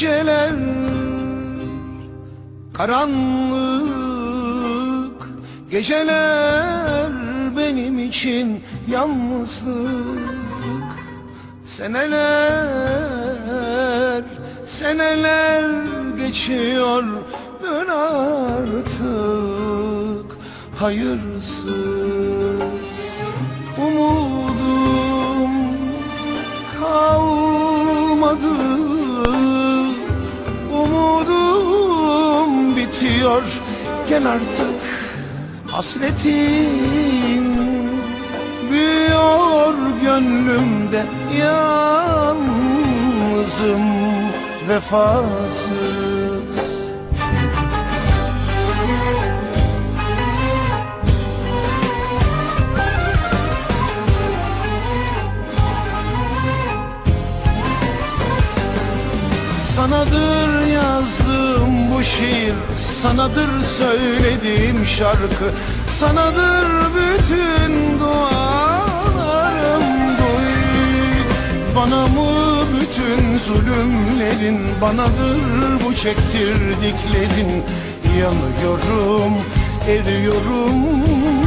Geceler karanlık Geceler benim için yalnızlık. Seneler, seneler geçiyor dön artık Hayırsız gel artık Hasretin büyüyor gönlümde Yalnızım vefasız Sanadır yazdığım bu şiir Sanadır söylediğim şarkı. Sanadır bütün dualarım Duy. Bana mı bütün zulümlerin Banadır bu çektirdiklerin? Yanıyorum, eriyorum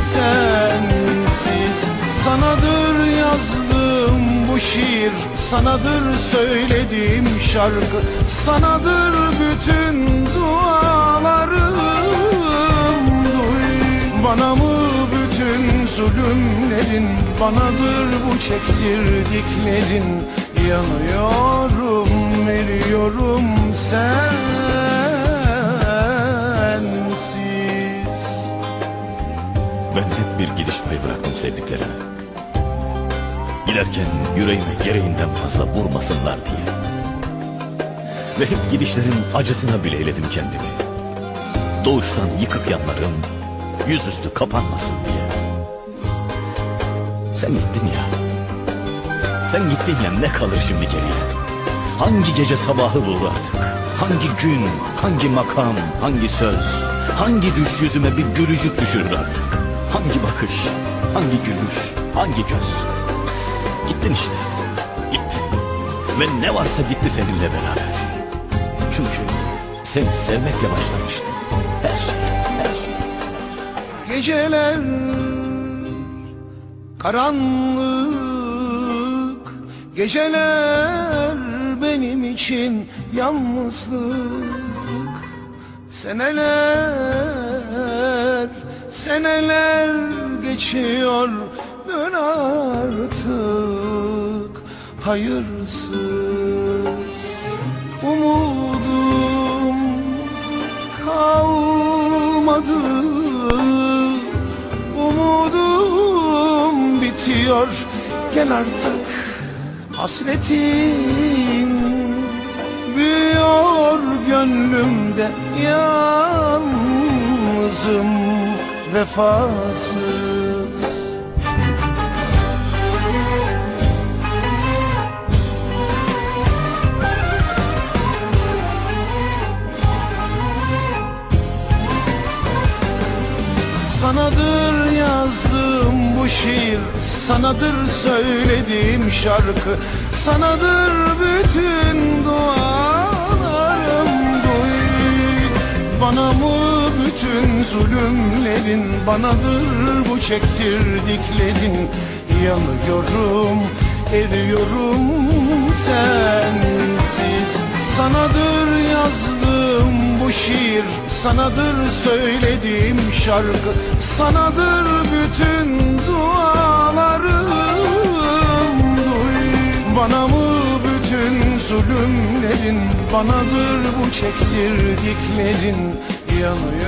sensiz. Sanadır yazdığım bu şiir Sanadır söylediğim şarkı. Sanadır bütün dualarım. Duy bana mı bütün zulümlerin? Banadır bu çektirdiklerin. Yanıyorum, eriyorum sensiz. Ben hep bir gidiş payı bıraktım sevdiklerime. Giderken yüreğime gereğinden fazla vurmasınlar diye. Ve hep gidişlerin acısına bileyledim kendimi. Doğuştan yıkık yanlarım yüzüstü kapanmasın diye. Sen gittin ya. Sen gittin ya ne kalır şimdi geriye? Hangi gece sabahı bulur artık? Hangi gün, hangi makam, hangi söz, hangi düş yüzüme bir gülücük düşürür artık? Hangi bakış, hangi gülüş, hangi göz? Gittin işte, gitti. Ve ne varsa gitti seninle beraber. Çünkü seni sevmekle başlamıştım. Her şey, her şey. Geceler karanlık Geceler benim için yalnızlık Seneler, seneler geçiyor dön artık Hayırsız. Umudum kalmadı. Umudum bitiyor. Gel artık Hasretin büyüyor. Gönlümde Yalnızım vefasız Sanadır yazdığım bu şiir Sanadır söylediğim şarkı. Sanadır bütün dualarım Duy. Bana mı bütün zulümlerin Banadır bu çektirdiklerin? Yanıyorum, eriyorum sensiz Sanadır yazdığım bu şiir Sanadır söylediğim şarkı. Sanadır bütün dualarım Duy. Bana mı bütün zulümlerin Banadır bu çektirdiklerin? Yanıyorum,